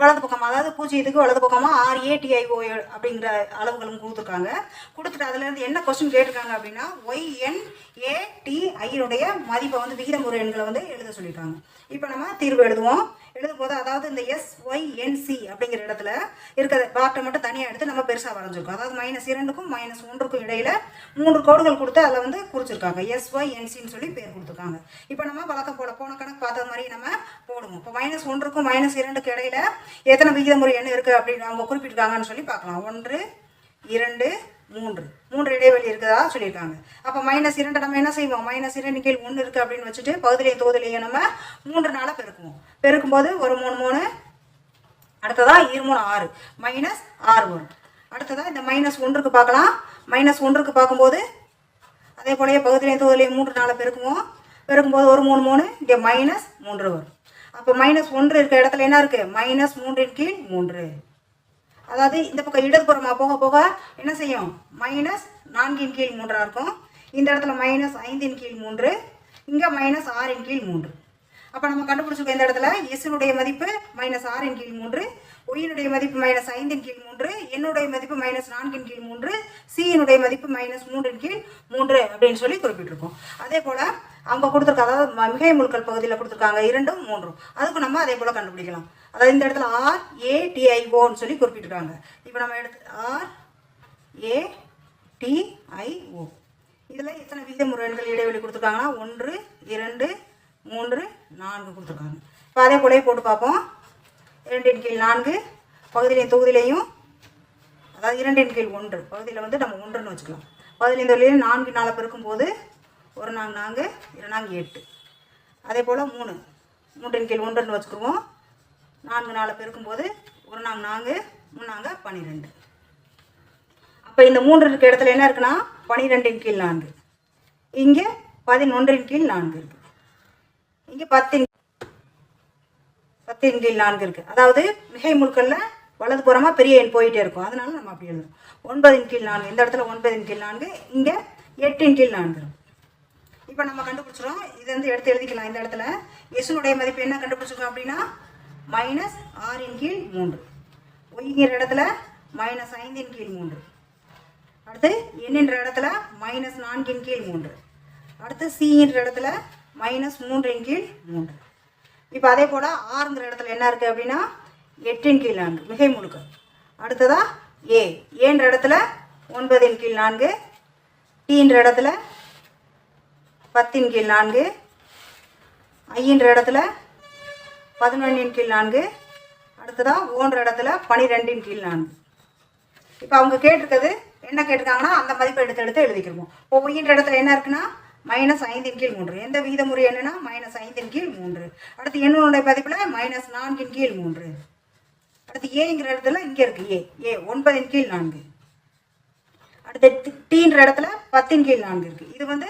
வலது பக்கம் அதாவது பூஜ்ஜியத்துக்கு வலது பக்கமாக ஆர்ஏடிஐஓ அப்படிங்கிற அளவுகளும் கொடுத்துருக்காங்க. கொடுத்துட்டு அதுலேருந்து என்ன கொஸ்டின் கேட்டிருக்காங்க அப்படின்னா ஒய் என் ஏடிஐனுடைய மதிப்பை வந்து விகிதமுறை எண்களை வந்து எழுத சொல்லியிருக்காங்க. இப்போ நம்ம தீர்வு எழுதுவோம். எழுதும் போது அதாவது இந்த எஸ் ஒய் என்சி அப்படிங்கிற இடத்துல இருக்கிற பார்ட்டை மட்டும் தனியாக எடுத்து நம்ம பெருசாக வரைஞ்சிருக்கோம். அதாவது மைனஸ் இரண்டுக்கும் மைனஸ் ஒன்றுக்கும் இடையில மூன்று கோடுகள் கொடுத்து அதில் வந்து குறிச்சிருக்காங்க. எஸ் ஒய் என்சின்னு சொல்லி பேர் கொடுத்துருக்காங்க. இப்போ நம்ம வழக்கம் போல போன கணக்கு பார்த்த மாதிரி நம்ம போடுவோம். இப்போ மைனஸ் ஒன்றுக்கும் மைனஸ் இரண்டுக்கு இடையில எத்தனை விகிதமுறை என்ன இருக்குது அப்படின்னு அவங்க குறிப்பிட்டிருக்காங்கன்னு சொல்லி பார்க்கலாம். ஒன்று இரண்டு மூன்று. மூன்று இடைவெளி இருக்குதா சொல்லியிருக்காங்க. அப்போ மைனஸ் இரண்டு நம்ம என்ன செய்வோம்? மைனஸ் இரண்டு கீழ் ஒன்று இருக்குது அப்படின்னு வச்சுட்டு பகுதியிலையும் தொகுதியிலையும் நம்ம மூன்று நாளாக பெருக்குவோம். பெருக்கும்போது ஒரு மூணு மூணு அடுத்ததாக இரு மூணு ஆறு மைனஸ் ஆறு வரும் அடுத்ததாக இந்த மைனஸ் ஒன்றுக்கு பார்க்கலாம். மைனஸ் ஒன்றுக்கு பார்க்கும்போது அதே போலயே பகுதியிலையும் தொகுதியிலையும் மூன்று நாளை பெருக்குவோம். பெருக்கும்போது ஒரு மூணு மூணு இங்கே மைனஸ் மூன்று வரும். அப்போ மைனஸ் ஒன்று இருக்க இடத்துல என்ன இருக்குது மைனஸ் மூன்றின் கீழ் மூன்று. அதாவது இந்த பக்கம் இடதுபுறமாக போக போக என்ன செய்யும்? மைனஸ் நான்கின் கீழ் மூன்றாக இருக்கும். இந்த இடத்துல மைனஸ் ஐந்தின் கீழ் மூன்று இங்கே மைனஸ் ஆறின் கீழ் மூன்று. அப்போ நம்ம கண்டுபிடிச்சிருக்கோம் இந்த இடத்துல எஸ்னுடைய மதிப்பு மைனஸ் ஆறின் கீழ் மூன்று ஒயினுடைய மதிப்பு மைனஸ் ஐந்தின் கீழ் மூன்று என்னுடைய மதிப்பு மைனஸ் நான்கின் கீழ் மூன்று சியினுடைய மதிப்பு மைனஸ் மூன்றின் கீழ் மூன்று அப்படின்னு சொல்லி குறிப்பிட்டிருக்கோம். அதே போல் அவங்க கொடுத்துருக்க அதாவது ம- மிகை முழுக்கள் பகுதியில் கொடுத்துருக்காங்க இரண்டும் மூன்றும். அதுக்கு நம்ம அதே போல் கண்டுபிடிக்கலாம். அதாவது இந்த இடத்துல ஆர் ஏடிஐஓன்னு சொல்லி குறிப்பிட்டிருக்காங்க. இப்போ நம்ம எடுத்து ஆர் ஏ டிஐஓ இதில் எத்தனை விகிதமுறை எண்கள் இடைவெளி கொடுத்துருக்காங்கன்னா ஒன்று இரண்டு மூன்று நான்கு கொடுத்துருக்காங்க. இப்போ அதே போலவே போட்டு பார்ப்போம். இரண்டின் கீழ் நான்கு பகுதியிலையும் தொகுதியிலையும் அதாவது இரண்டின் கீழ் ஒன்று. பகுதியில் வந்து நம்ம ஒன்றுன்னு வச்சுக்கலாம். பகுதியிலையும் தொகுதியிலையும் நான்கு நாளை பெருக்கும்போது ஒரு நான்கு நான்கு இரு நான்கு எட்டு. அதே போல் மூணு. மூன்றின் கீழ் ஒன்றுன்னு வச்சுக்குருவோம் நான்கு நாளை பெருக்கும்போது ஒரு நான்கு நான்கு மூணாங்க பன்னிரெண்டு அப்போ இந்த மூன்று இருக்க இடத்துல என்ன இருக்குன்னா பன்னிரெண்டின் கீழ் நான்கு. இங்கே பதினொன்றின் கீழ் நான்கு இருக்குது இங்கே பத்தின் பத்தின் கீழ் நான்கு இருக்குது அதாவது மிகை முழுக்கல்ல வலது புறமாக பெரிய எண் போயிட்டே இருக்கும். அதனால நம்ம அப்படி எழுதணும் ஒன்பதின் கீழ் நான்கு இந்த இடத்துல ஒன்பதின் கீழ் நான்கு இங்கே எட்டின் கீழ் நான்கு இருக்கும் இப்போ நம்ம கண்டுபிடிச்சிரும் இது வந்து எடுத்து எழுதிக்கலாம். இந்த இடத்துல எஸ்னுடைய மதிப்பு என்ன கண்டுபிடிச்சிருக்கோம் அப்படின்னா? மைனஸ் ஆறின் கீழ் மூன்று. ஒய்ங்கிற இடத்துல மைனஸ் ஐந்தின் கீழ் மூன்று. அடுத்து எண்ணின்ற இடத்துல மைனஸ் நான்கின் கீழ் மூன்று. அடுத்து சிங்கிற இடத்துல மைனஸ் மூன்றின் கீழ் மூன்று. இப்போ அதே போல் ஆறுங்கிற இடத்துல என்ன இருக்குது அப்படின்னா எட்டின் கீழ் நான்கு மிகை முழுக்க. அடுத்ததா ஏ ஏன்ற இடத்துல ஒன்பதின் கீழ் நான்கு டீன்ற இடத்துல பத்தின் கீழ் நான்கு ஐன்ற இடத்துல பதினொன்றின் கீழ் நான்கு அடுத்ததா ஓன்ற இடத்துல பனிரெண்டின் கீழ் நான்கு. இப்போ அவங்க கேட்டிருக்கிறது என்ன கேட்டிருக்காங்கன்னா அந்த மதிப்பை எடுத்து எடுத்து எழுதிக்கிறோம் இப்போ ஒய்யின்ற இடத்துல என்ன இருக்குன்னா மைனஸ் ஐந்தின் கீழ் மூன்று. எந்த விகிதமுறை என்னன்னா மைனஸ் ஐந்தின் கீழ் மூன்று. அடுத்து என்னுடைய பதிப்பில் மைனஸ் நான்கின் கீழ் மூன்று. அடுத்து ஏங்கிற இடத்துல இங்கே இருக்கு ஏ ஏ ஒன்பதின் கீழ் நான்கு. அடுத்து டீன்ற இடத்துல பத்தின் கீழ் நான்கு இருக்கு. இது வந்து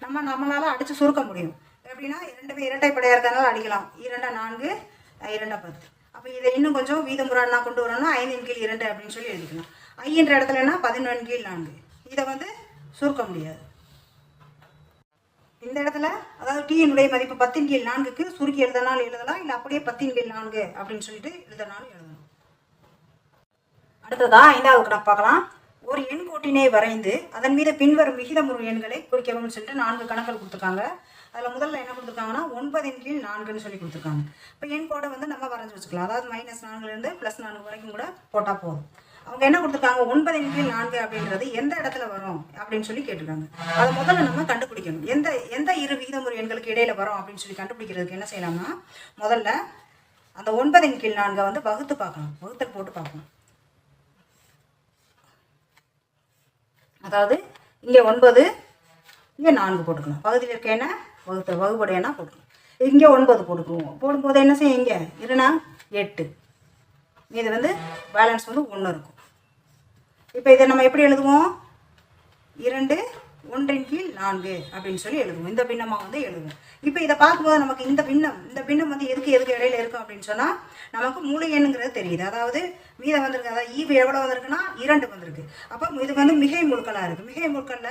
நம்ம நம்மளால் அடித்து சுருக்க முடியும். எப்படின்னா இரண்டுமே இரட்டைப்படையாக இருக்கிறதுனால அடிக்கலாம். E இரண்டா நான்கு அஹ் இரண்டா பத்து. அப்போ இதை இன்னும் கொஞ்சம் வீதமுறானா கொண்டு வரணும்னா ஐந்தின் கீழ் இரண்டு அப்படின்னு சொல்லி எழுதிக்கலாம். ஐன்ற இடத்துலன்னா பதினொன்று கீழ் நான்கு. இதை வந்து சுருக்க முடியாது. இந்த இடத்துல அதாவது டீயினுடைய மதிப்பு பத்தின் கீழ் நான்குக்கு சுருக்கி எழுதனாலும் எழுதலாம் இல்லை அப்படியே பத்தின் கீழ் நான்கு அப்படின்னு சொல்லிட்டு எழுதனாலும் எழுதலாம். அடுத்ததா ஐந்தாவது கணக்கு பார்க்கலாம். ஒரு எண் கோட்டினை வரைந்து அதன் மீது பின்வரும் விகிதமுறு எண்களை குறிக்கவும் சொல்லிட்டு நான்கு கணக்குகள் கொடுத்துருக்காங்க. அதில் முதல்ல என்ன கொடுத்துருக்காங்கன்னா ஒன்பதின் கீழ் நான்குன்னு சொல்லி கொடுத்துருக்காங்க. இப்போ எண் கோடை வந்து நம்ம வரைஞ்சி வச்சுக்கலாம். அதாவது மைனஸ் நான்குலேருந்து ப்ளஸ் நான்கு வரைக்கும் கூட போட்டால் போதும். அவங்க என்ன கொடுத்துருக்காங்க? ஒன்பதின் கீழ் நான்கு அப்படின்றது எந்த இடத்துல வரும்? அப்படின்னு சொல்லி கேட்டிருக்காங்க. அதை முதல்ல நம்ம கண்டுபிடிக்கணும். எந்த எந்த இரு விகிதமுறை எண்களுக்கு இடையில வரும் அப்படின்னு சொல்லி கண்டுபிடிக்கிறதுக்கு என்ன செய்யலாம்னா முதல்ல அந்த ஒன்பதின் கீழ் நான்கை வந்து வகுத்து பார்க்கணும். வகுத்தல் போட்டு பார்க்கணும். அதாவது இங்கே ஒன்பது இங்கே நான்கு போட்டுக்கணும். பகுதியில் இருக்க என்ன வகுத்த வகுபடையனா போட்டுக்கணும். இங்கே ஒன்பது போட்டுக்குவோம். போடும்போது என்ன செய்யும் இங்கே? இருனா எட்டு. இது வந்து பேலன்ஸ் வந்து ஒன்று இருக்கும். இப்போ இதை நம்ம எப்படி எழுதுவோம்? இரண்டு ஒன்றின் கீழ் நான்கு அப்படின்னு சொல்லி எழுதுவோம். இந்த பின்னமாக வந்து எழுதுவோம். இப்போ இதை பார்க்கும்போது நமக்கு இந்த பின்னம் இந்த பின்னம் வந்து எதுக்கு எதுக்கு இடையில இருக்கும் அப்படின்னு சொன்னால் நமக்கு முழு எண்ணுங்கிறது தெரியுது. அதாவது மீதம் வந்திருக்கு அதாவது e ஈவு எவ்வளோ வந்திருக்குன்னா இரண்டு வந்திருக்கு. அப்போ இது வந்து மிகை முழுக்களாக இருக்குது மிகை முழுக்கல்ல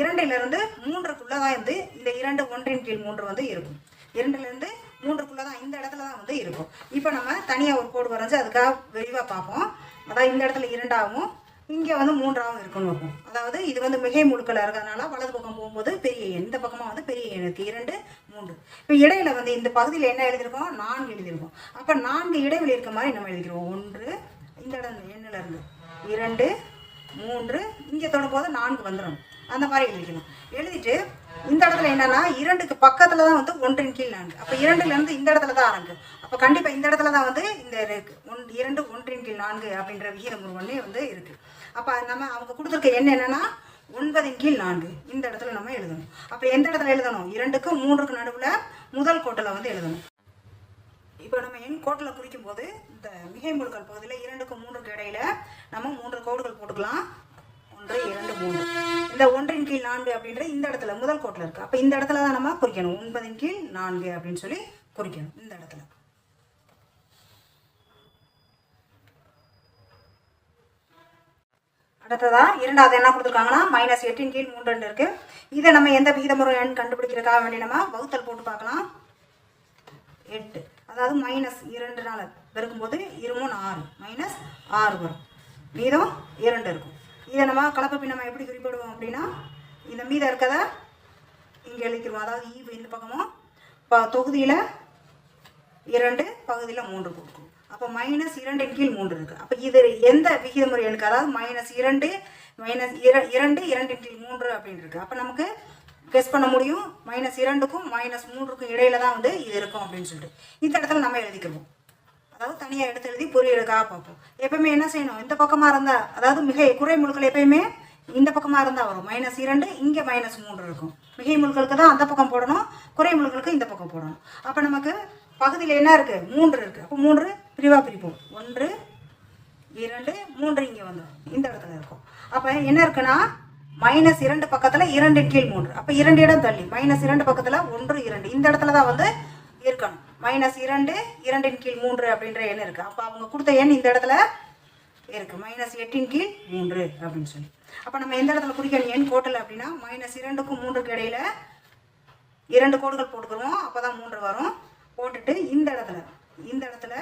இரண்டிலிருந்து மூன்றுக்குள்ளே தான் வந்து இந்த இரண்டு ஒன்றின் கீழ் மூன்று வந்து இருக்கும். இரண்டுலேருந்து மூன்றுக்குள்ளே தான் இந்த இடத்துல தான் வந்து இருக்கும். இப்போ நம்ம தனியாக ஒரு கோடு வரைஞ்சி அதுக்காக விரிவாக பார்ப்போம். அதாவது இந்த இடத்துல இரண்டாகவும் இங்கே வந்து மூன்றாவும் இருக்குன்னு வைப்போம். அதாவது இது வந்து மிகை முழுக்களாக இருக்கிறதுனால வலது பக்கம் போகும்போது பெரிய எண் இந்த பக்கமாக வந்து பெரிய எண் இருக்குது இரண்டு மூன்று. இப்போ இடையில வந்து இந்த பகுதியில் என்ன எழுதியிருக்கோம்? நான்கு எழுதியிருக்கோம். அப்போ நான்கு இடைவெளி இருக்க மாதிரி நம்ம எழுதிக்கிறோம். ஒன்று இந்த இடம் எண்ணில் இருந்து இரண்டு மூன்று இங்கே தொடும்போது நான்கு வந்துடும் அந்த மாதிரி எழுதிக்கணும். எழுதிட்டு இந்த இடத்துல என்னன்னா இரண்டுக்கு பக்கத்துல தான் வந்து ஒன்றின் கீழ் நான்கு. அப்போ இரண்டுல இருந்து இந்த இடத்துல தான் ஆரம்பிக்கும் அப்போ கண்டிப்பா இந்த இடத்துல தான் வந்து இந்த இருக்கு. ஒன் இரண்டு ஒன்றின் கீழ் நான்கு அப்படின்ற விகிதம் ஒன்றே வந்து இருக்கு. அப்போ நம்ம அவங்க கொடுத்துருக்க எண் என்னன்னா ஒன்பதின் கீழ் நான்கு. இந்த இடத்துல நம்ம எழுதணும். அப்போ எந்த இடத்துல எழுதணும்? இரண்டுக்கும் மூன்றுக்கு நடுவில் முதல் கோட்டில் வந்து எழுதணும். இப்போ நம்ம எண் கோட்டில் குறிக்கும் போது இந்த மிகை முழுக்கள் பகுதியில் இரண்டுக்கும் மூன்றுக்கு இடையில நம்ம மூன்று கோடுகள் போட்டுக்கலாம். ஒன்று இரண்டு மூன்று. இந்த ஒன்றின் கீழ் நான்கு அப்படின்ற இந்த இடத்துல முதல் கோட்டில் இருக்கு. அப்போ இந்த இடத்துல தான் நம்ம குறிக்கணும். ஒன்பதின் கீழ் நான்கு அப்படின்னு சொல்லி குறிக்கணும். இந்த இடத்துல. அடுத்ததா இரண்டாவது என்ன கொடுத்துருக்காங்கன்னா மைனஸ் எட்டின் கீழ் மூன்று ரெண்டு இருக்கு. இதை நம்ம எந்த விகிதமுறை எண் கண்டுபிடிக்கிறதுக்காக வேண்டி நம்ம வகுத்தல் போட்டு பார்க்கலாம். எட்டு. அதாவது மைனஸ் இரண்டு நாள் பெருக்கும்போது இருமூணு ஆறு. மைனஸ் ஆறு வரும். மீதம் இரண்டு இருக்கும். இதை நம்ம கலப்பு நம்ம எப்படி குறிப்பிடுவோம் அப்படின்னா இந்த மீதம் இருக்கதை இங்கே எழுதிக்கிறோம் அதாவது ஈவு இந்த பக்கமும் இப்போ தொகுதியில் இரண்டு பகுதியில் மூன்று கொடுக்கும் அப்போ மைனஸ் இரண்டின் கீழ் மூன்று இருக்குது அப்போ இது எந்த விகிதமுறை எனக்கு? அதாவது மைனஸ் இரண்டு மைனஸ் இர இரண்டு இரண்டின் கீழ் மூன்று அப்படின்னு இருக்குது அப்போ நமக்கு கெஸ் பண்ண முடியும். மைனஸ் இரண்டுக்கும் மைனஸ் மூன்றுக்கும் இடையில தான் வந்து இது இருக்கும் அப்படின்னு சொல்லிட்டு. இந்த இடத்துல நம்ம எழுதிக்கிறோம் அதாவது தனியாக எடுத்து எழுதி பொரியலுக்காக பார்ப்போம். எப்பவுமே என்ன செய்யணும்? இந்த பக்கமாக இருந்தால் அதாவது மிகை குறை முழுக்கள் எப்பயுமே இந்த பக்கமாக இருந்தால் வரும். மைனஸ் இரண்டு இங்கே மைனஸ் மூன்று இருக்கும். மிகை முழுக்களுக்கு தான் அந்த பக்கம் போடணும் குறை முழுக்களுக்கு இந்த பக்கம் போடணும். அப்போ நமக்கு பகுதியில் என்ன இருக்குது மூன்று இருக்குது அப்போ மூன்று பிரிவாக பிரிப்போம். ஒன்று இரண்டு மூன்று இங்கே வந்துடும் இந்த இடத்துல இருக்கும். அப்போ என்ன இருக்குன்னா மைனஸ் இரண்டு பக்கத்தில் இரண்டு கீழ் மூன்று. அப்போ இரண்டு இடம் தள்ளி மைனஸ் இரண்டு பக்கத்தில் ஒன்று இரண்டு. இந்த இடத்துல தான் வந்து இருக்கணும். மைனஸ் இரண்டு இரண்டின் கீழ் மூன்று அப்படின்ற எண் இருக்குது அப்போ அவங்க கொடுத்த எண் இந்த இடத்துல இருக்குது மைனஸ் எட்டின் கீழ் மூன்று அப்படின்னு சொல்லி. அப்போ நம்ம எந்த இடத்துல குறிக்கணும் எண் கோட்டல் அப்படின்னா மைனஸ் இரண்டுக்கும் மூன்றுக்கு இடையில இரண்டு கோடுகள் போட்டுக்கிறோம் அப்போ தான் மூன்று வரும். போட்டுட்டு இந்த இடத்துல இந்த இடத்துல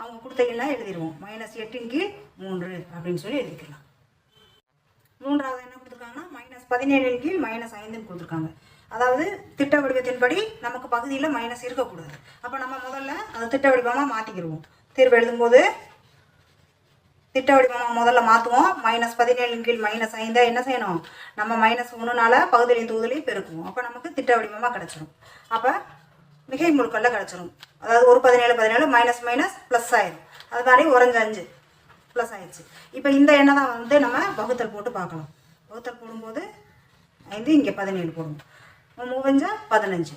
அவங்க கொடுத்த எல்லாம் எழுதிடுவோம் மைனஸ் எட்டின் கீழ் மூன்று அப்படின்னு சொல்லி எழுதிக்கலாம். மூன்றாவது என்ன கொடுத்துருக்காங்கன்னா மைனஸ் பதினேழின் கீழ் மைனஸ் ஐந்துன்னு கொடுத்துருக்காங்க. அதாவது திட்ட வடிவத்தின்படி நமக்கு பகுதியில் மைனஸ் இருக்கக்கூடாது. அப்போ நம்ம முதல்ல அதை திட்ட வடிவமாக மாற்றிக்கிடுவோம் தீர்வு எழுதும்போது திட்ட வடிவமாக முதல்ல மாற்றுவோம் மைனஸ் பதினேழு கீழ் மைனஸ் ஐந்தாக என்ன செய்யணும்? நம்ம மைனஸ் ஒன்றுனால பகுதியிலையும் தொகுதிலையும் பெருக்குவோம். அப்போ நமக்கு திட்ட வடிவமாக கிடச்சிரும். அப்போ மிகை முழுக்கல்ல கிடச்சிரும். அதாவது ஒரு பதினேழு பதினேழு மைனஸ் மைனஸ் ப்ளஸ் ஆயிடும் அது மாதிரி உறைஞ்ச அஞ்சு ப்ளஸ் ஆயிடுச்சு. இப்போ இந்த எண்ணை தான் வந்து நம்ம வகுத்தல் போட்டு பார்க்கலாம். வகுத்தல் போடும்போது ஐந்து இங்கே பதினேழு போடுவோம் மூவஞ்சா பதினஞ்சு.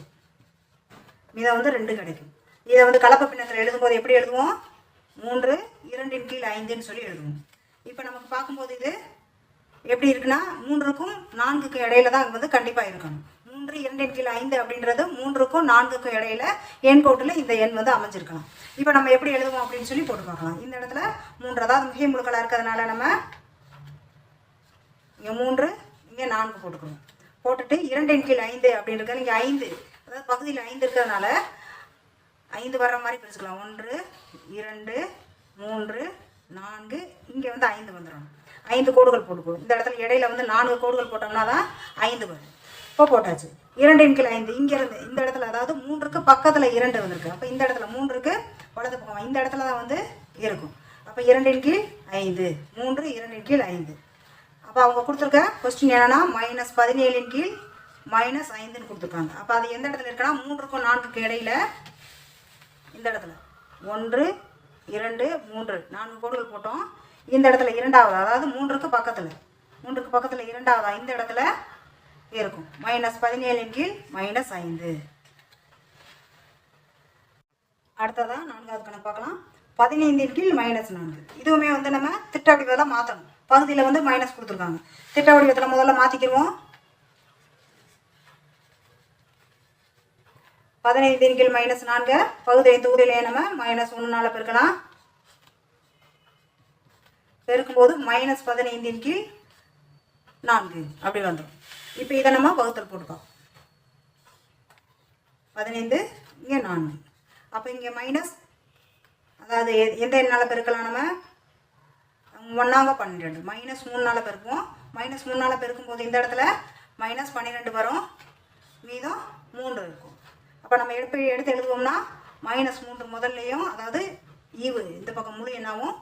இதை வந்து ரெண்டு கிடைக்கும். இதை வந்து கலப்ப பின்னத்தில் எழுதும்போது எப்படி எழுதுவோம்? மூன்று இரண்டின் கீழ் ஐந்துன்னு சொல்லி எழுதுவோம். இப்போ நமக்கு பார்க்கும்போது இது எப்படி இருக்குன்னா மூன்றுக்கும் நான்குக்கும் இடையில தான் வந்து கண்டிப்பாக இருக்கணும். மூன்று இரண்டின் கீழ் ஐந்து அப்படின்றது மூன்றுக்கும் நான்குக்கும் இடையில எண் கோட்டில் இந்த எண் வந்து அமைஞ்சிருக்கலாம் இப்போ நம்ம எப்படி எழுதுவோம் அப்படின்னு சொல்லி போட்டு பார்க்கலாம். இந்த இடத்துல மூன்று அதாவது மிகை முழுக்களாக இருக்கிறதுனால நம்ம இங்கே மூன்று இங்கே நான்கு போட்டுக்கணும். போட்டுட்டு இரண்டின் கீழ் ஐந்து அப்படின்னு இருக்க இங்கே ஐந்து. அதாவது பகுதியில் ஐந்து இருக்கிறதுனால ஐந்து வர்ற மாதிரி பிரிச்சுக்கலாம். ஒன்று இரண்டு மூன்று நான்கு. இங்கே வந்து ஐந்து வந்துடும் ஐந்து கோடுகள் போட்டுக்கணும் இந்த இடத்துல இடையில வந்து நான்கு கோடுகள் போட்டோம்னா தான் ஐந்து வரும். இப்போ போட்டாச்சு. இரண்டின் கீழ் ஐந்து. இங்கேருந்து இந்த இடத்துல அதாவது மூன்றுக்கு பக்கத்தில் இரண்டு வந்திருக்கு. அப்போ இந்த இடத்துல மூன்றுக்கு வலது பக்கம். இந்த இடத்துல தான் வந்து இருக்கும். அப்போ இரண்டின் கீழ் ஐந்து. மூன்று இரண்டின் கீழ் ஐந்து. அப்போ அவங்க கொடுத்துருக்க கொஸ்டின் என்னென்னா மைனஸ் பதினேழின் கீழ் மைனஸ் ஐந்துன்னு கொடுத்துருக்காங்க. அப்போ அது எந்த இடத்துல இருக்குன்னா மூன்றுக்கும் நான்குக்கு இடையில இந்த இடத்துல. ஒன்று இரண்டு மூன்று. நான்கு கோடுகள் போட்டோம். இந்த இடத்துல இரண்டாவது அதாவது மூன்றுக்கு பக்கத்தில். மூன்றுக்கு பக்கத்தில் இரண்டாவதா? இந்த இடத்துல இருக்கும். மைனஸ் பதினேழின் கீழ் மைனஸ் ஐந்து. அடுத்ததான் நான்காவது கணக்கு பார்க்கலாம். பதினைந்தின் கீழ் மைனஸ் நான்கு. இதுவுமே வந்து நம்ம திட்ட வேலை மாற்றணும் பகுதியில் வந்து மைனஸ் கொடுத்துருக்காங்க. திட்ட வடிவத்தில் முதல்ல மாற்றிக்கிடுவோம் பதினைந்தின் கீழ் மைனஸ் நான்கு பகுதி தொகுதியிலே நம்ம மைனஸ் ஒன்றுனால பெருக்கலாம். பெருக்கும்போது மைனஸ் பதினைந்தின் கீழ் நான்கு. அப்படி வந்துடும் இப்போ இதை நம்ம வகுத்தல் போட்டுக்கோம் பதினைந்து இங்கே நான்கு. அப்போ இங்கே மைனஸ் அதாவது எந்த எண்ணால் பெருக்கலாம் நம்ம? ஒன்றாங்க பன்னிரெண்டு. மைனஸ் மூணால் பெருக்குவோம். மைனஸ் மூணால் பெருக்கும்போது இந்த இடத்துல மைனஸ் பன்னிரெண்டு வரும். மீதம் மூன்று இருக்கும். அப்போ நம்ம எடுப்பு எடுத்து எழுதுவோம்னா மைனஸ் மூன்று முதல்லையும் அதாவது ஈவு. இந்த பக்கம் முழு என்னாகும்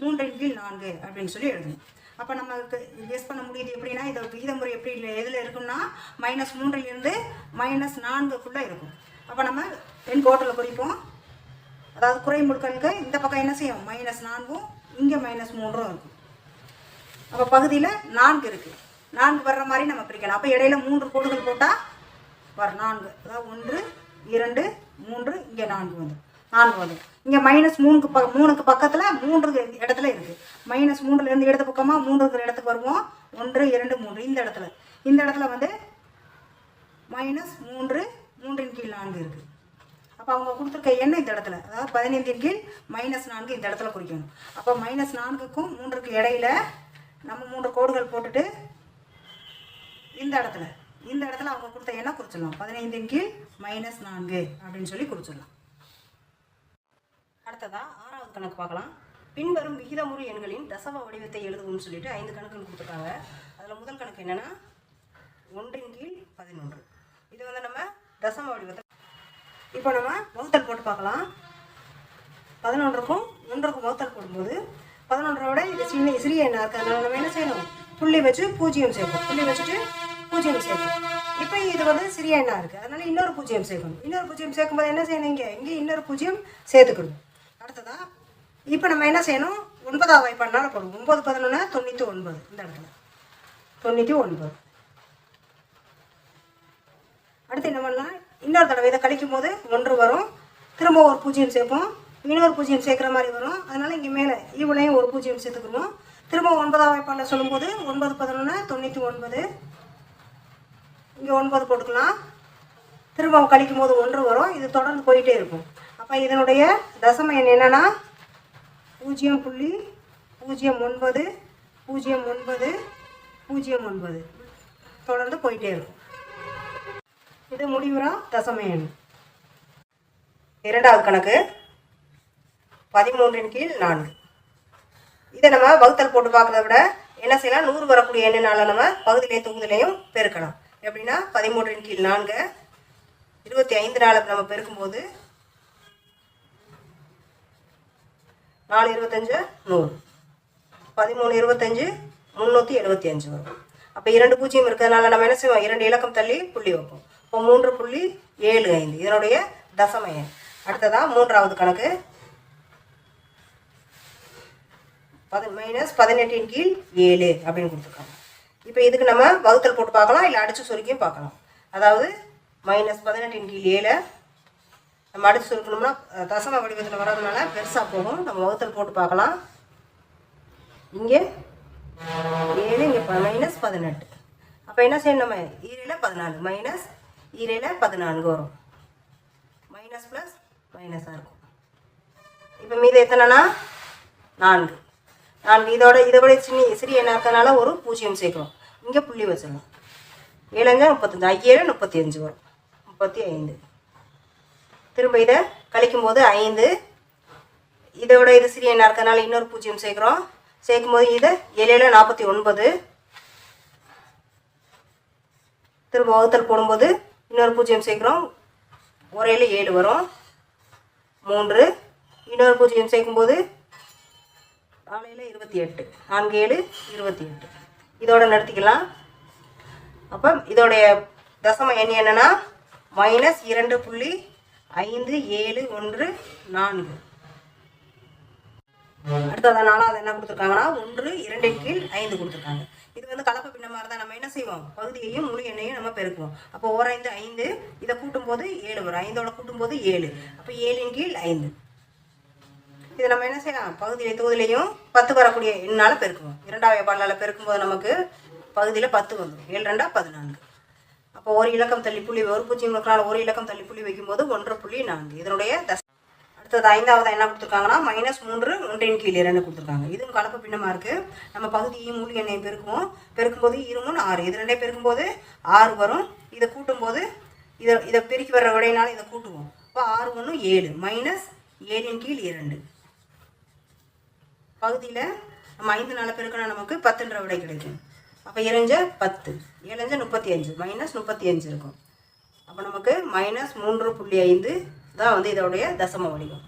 மூன்றின் கீழ் நான்கு அப்படின்னு சொல்லி எழுதணும் அப்போ நமக்கு கெஸ் பண்ண முடியுது எப்படின்னா இந்த விகித முறை எப்படி இல்லை எதில் இருக்கும்னா மைனஸ் மூன்றிலிருந்து மைனஸ் நான்குக்குள்ளே இருக்கும். அப்போ நம்ம எண் கோட்டில் குறிப்போம். அதாவது குறை முழுக்களுக்கு இந்த பக்கம் என்ன செய்யும்? மைனஸ் நான்கும் இங்கே மைனஸ் மூன்றும் இருக்கும் அப்போ பகுதியில் நான்கு இருக்குது நான்கு வர்ற மாதிரி நம்ம பிரிக்கலாம். அப்போ இடையில மூன்று கோடுகள் போட்டால் வரும் நான்கு. அதாவது ஒன்று இரண்டு மூன்று இங்கே நான்கு வந்து. நான்கு வந்து. இங்கே மைனஸ் மூணுக்கு ப மூணுக்கு பக்கத்தில் மூன்று இடத்துல இருக்குது மைனஸ் மூன்றுலேருந்து இடது பக்கமாக மூன்று இருக்கிற இடத்துக்கு வருவோம். ஒன்று இரண்டு மூன்று. இந்த இடத்துல. இந்த இடத்துல வந்து மைனஸ் மூன்று மூன்றின் கீழ் நான்கு இருக்குது அப்போ அவங்க கொடுத்துருக்க எண்ணெய் இந்த இடத்துல. அதாவது பதினைந்தின் கீழ் மைனஸ் நான்கு இந்த இடத்துல குறிக்கணும். அப்போ மைனஸ் நான்குக்கும் மூன்றுக்கு இடையில நம்ம மூன்று கோடுகள் போட்டுட்டு இந்த இடத்துல இந்த இடத்துல அவங்க கொடுத்த எண்ணெய் குறிச்சிடலாம். பதினைந்தின் கீழ் மைனஸ் நான்கு அப்படின்னு சொல்லி குறிச்சிடலாம். அடுத்ததா ஆறாவது கணக்கு பார்க்கலாம். பின்வரும் விகிதமுறு எண்களின் தசவ வடிவத்தை எழுதுவோம்னு சொல்லிட்டு ஐந்து கணக்குகள் கொடுத்துருக்காங்க. அதில் முதல் கணக்கு என்னென்னா ஒன்றின் கீழ் பதினொன்று. இது வந்து நம்ம தசம வடிவத்தை இப்போ நம்ம வகுத்தல் போட்டு பார்க்கலாம். பதினொன்றுக்கும் ஒன்றுக்கும் வகுத்தல் போடும்போது பதினொன்றோட இது சின்ன சிறிய எண்ணாக இருக்கிறதுனால நம்ம என்ன செய்யணும்? புள்ளி வச்சு பூஜ்ஜியம் சேர்ப்போம். புள்ளி வச்சுட்டு பூஜ்ஜியம் சேர்ப்போம். இப்போ இது வந்து சிறிய எண்ணாக இருக்குது அதனால இன்னொரு பூஜ்ஜியம் சேர்க்கணும். இன்னொரு பூஜ்ஜியம் சேர்க்கும்போது என்ன செய்யணும் இங்கே? இங்கே இன்னொரு பூஜ்ஜியம் சேர்த்துக்கணும். அடுத்ததா இப்போ நம்ம என்ன செய்யணும்? ஒன்பதாவது வாய்ப்பாடுனால போடுவோம். ஒம்பது பதினொன்று தொண்ணூற்றி ஒன்பது. இந்த இடத்துல. தொண்ணூற்றி ஒன்பது. அடுத்து என்ன பண்ணலாம்? இன்னொரு தடவை இதை கழிக்கும் போது ஒன்று வரும். திரும்ப ஒரு பூஜ்ஜியம் சேர்ப்போம். இன்னொரு பூஜ்ஜியம் சேர்க்குற மாதிரி வரும். அதனால் இங்கே மேலே இவ்வளையும் ஒரு பூஜ்ஜியம் சேர்த்துக்குருவோம் திரும்ப ஒன்பதாம் வாய்ப்பாடில் சொல்லும்போது ஒன்பது பதினொன்று தொண்ணூற்றி ஒன்பது. இங்கே ஒன்பது போட்டுக்கலாம். திரும்ப கழிக்கும் போது ஒன்று வரும். இது தொடர்ந்து போயிட்டே இருக்கும். அப்போ இதனுடைய தசம எண் என்னென்னா பூஜ்ஜியம் புள்ளி பூஜ்ஜியம் ஒன்பது பூஜ்ஜியம் ஒன்பது பூஜ்ஜியம் ஒன்பது. தொடர்ந்து போயிட்டே இருக்கும். இது முடிவுறா தசம எண் இரண்டாவது கணக்கு. பதிமூன்றின் கீழ் நான்கு. இதை நம்ம வகுத்தல் போட்டு பார்க்கறத விட என்ன செய்யலாம்? நூறு வரக்கூடிய எண்ணினால நம்ம பகுதியிலையும் தொகுதியிலையும் பெருக்கலாம். எப்படின்னா பதிமூன்றின் கீழ் நான்கு. இருபத்தி ஐந்து நாளுக்கு நம்ம பெருக்கும்போது நாலு இருபத்தஞ்சு நூறு. பதிமூணு இருபத்தஞ்சு முந்நூற்றி எழுபத்தி அஞ்சு வரும். அப்போ இரண்டு பூஜ்ஜியம் இருக்கிறதுனால நம்ம என்ன செய்வோம்? இரண்டு இலக்கம் தள்ளி புள்ளி வைப்போம். மூன்று புள்ளி ஏழு ஐந்து. இதனுடைய தசம எண். அடுத்ததா மூன்றாவது கணக்கு. பது மைனஸ் பதினெட்டின் கீழ் ஏழு அப்படின்னு கொடுத்துருக்காங்க. இப்போ இதுக்கு நம்ம வகுத்தல் போட்டு பார்க்கலாம் இல்லை அடித்து சுருக்கியும் பார்க்கலாம். அதாவது மைனஸ் பதினெட்டின் கீழ் ஏழை. நம்ம அடித்து சுருக்கணும்னா தசம வடிவத்தில் வர்றதுனால பெருசாக போகும். நம்ம வகுத்தல் போட்டு பார்க்கலாம். இங்கே ஏழு இங்கே மைனஸ் பதினெட்டு. அப்போ என்ன செய்யணும் நம்ம? ஈரையில் பதினாலு. மைனஸ் ஈரையில் பதினான்கு வரும். மைனஸ் ப்ளஸ் மைனஸாக இருக்கும். இப்போ மீது எத்தனைனா? நான்கு. நான்கு. இதோட இதை விட சின்ன சிறிய எண்ணா ஒரு பூஜ்ஜியம் சேர்க்குறோம் இங்கே புள்ளி வச்சிடலாம். ஏழுங்க முப்பத்தஞ்சு. ஐயேழு முப்பத்தி அஞ்சு வரும். முப்பத்தி ஐந்து திரும்ப இதை கழிக்கும்போது ஐந்து. இதோட இது சிறிய எண்ணா இன்னொரு பூஜ்ஜியம் சேர்க்குறோம். சேர்க்கும் போது இதை ஏழேழு நாற்பத்தி ஒன்பது. திரும்ப வகுத்தல் போடும்போது இன்னொரு பூஜ்ஜியம் சேர்க்குறோம். ஒரேல ஏழு வரும். மூன்று. இன்னொரு பூஜ்ஜியம் சேர்க்கும்போது காலையில் இருபத்தி எட்டு. நான்கு ஏழு இருபத்தி எட்டு. இதோட நிறுத்திக்கலாம் அப்போ இதோடைய தசம எண் என்னன்னா மைனஸ் இரண்டு புள்ளி ஐந்து ஏழு ஒன்று நான்கு. அடுத்தது அதை என்ன கொடுத்துருக்காங்கன்னா ஒன்று இரண்டின் கீழ் ஐந்து கொடுத்துருக்காங்க. இது வந்து கலப்பு பின்ன மாதிரி தான் நம்ம என்ன செய்வோம்? பகுதியையும் முழு எண்ணையும் நம்ம பெருக்குவோம். அப்போ ஓர் ஐந்து ஐந்து. இதை கூட்டும்போது ஏழு வரும். ஐந்தோட கூட்டும்போது ஏழு. அப்போ ஏழின் கீழ் ஐந்து. இதை நம்ம என்ன செய்யலாம்? பகுதியில தொகுதியிலையும் பத்து வரக்கூடிய எண்ணால் பெருக்குவோம். இரண்டாவது பாடலால் பெருக்கும்போது நமக்கு பகுதியில் பத்து வந்துடும். ஏழு ரெண்டா பதினான்கு. அப்போ ஒரு இலக்கம் தள்ளி புள்ளி ஒரு பூஜ்ஜியம் இருக்கிறனால ஒரு இலக்கம் தள்ளி புள்ளி வைக்கும்போது ஒன்று புள்ளி நான்கு. இதனுடைய தச அடுத்தது ஐந்தாவது என்ன கொடுத்துருக்காங்கன்னா மைனஸ் மூன்று ஒன்றின் கீழ் இரண்டு கொடுத்துருக்காங்க. இதுவும் கலப்பு பின்னமாக இருக்குது நம்ம பகுதியும் e மூலி எண்ணையும் பெருக்குவோம். பெருக்கும்போது e இருமுன் ஆறு. இது ரெண்டே பெருக்கும்போது ஆறு வரும். இதை கூட்டும்போது இதை இதை பெருக்கி வர்ற விடையினால இதை கூட்டுவோம். அப்போ ஆறு ஒன்று ஏழு. மைனஸ் ஏழின் கீழ் இரண்டு. பகுதியில் நம்ம ஐந்து நாளை பெருக்கினா நமக்கு பத்துன்ற விடை கிடைக்கும். அப்போ இறைஞ்ச பத்து. ஏழஞ்ச முப்பத்தி அஞ்சு. மைனஸ் முப்பத்தி அஞ்சு இருக்கும். அப்போ நமக்கு மைனஸ் மூன்று புள்ளி ஐந்து தான் வந்து இதோடைய தசம வடிவம்.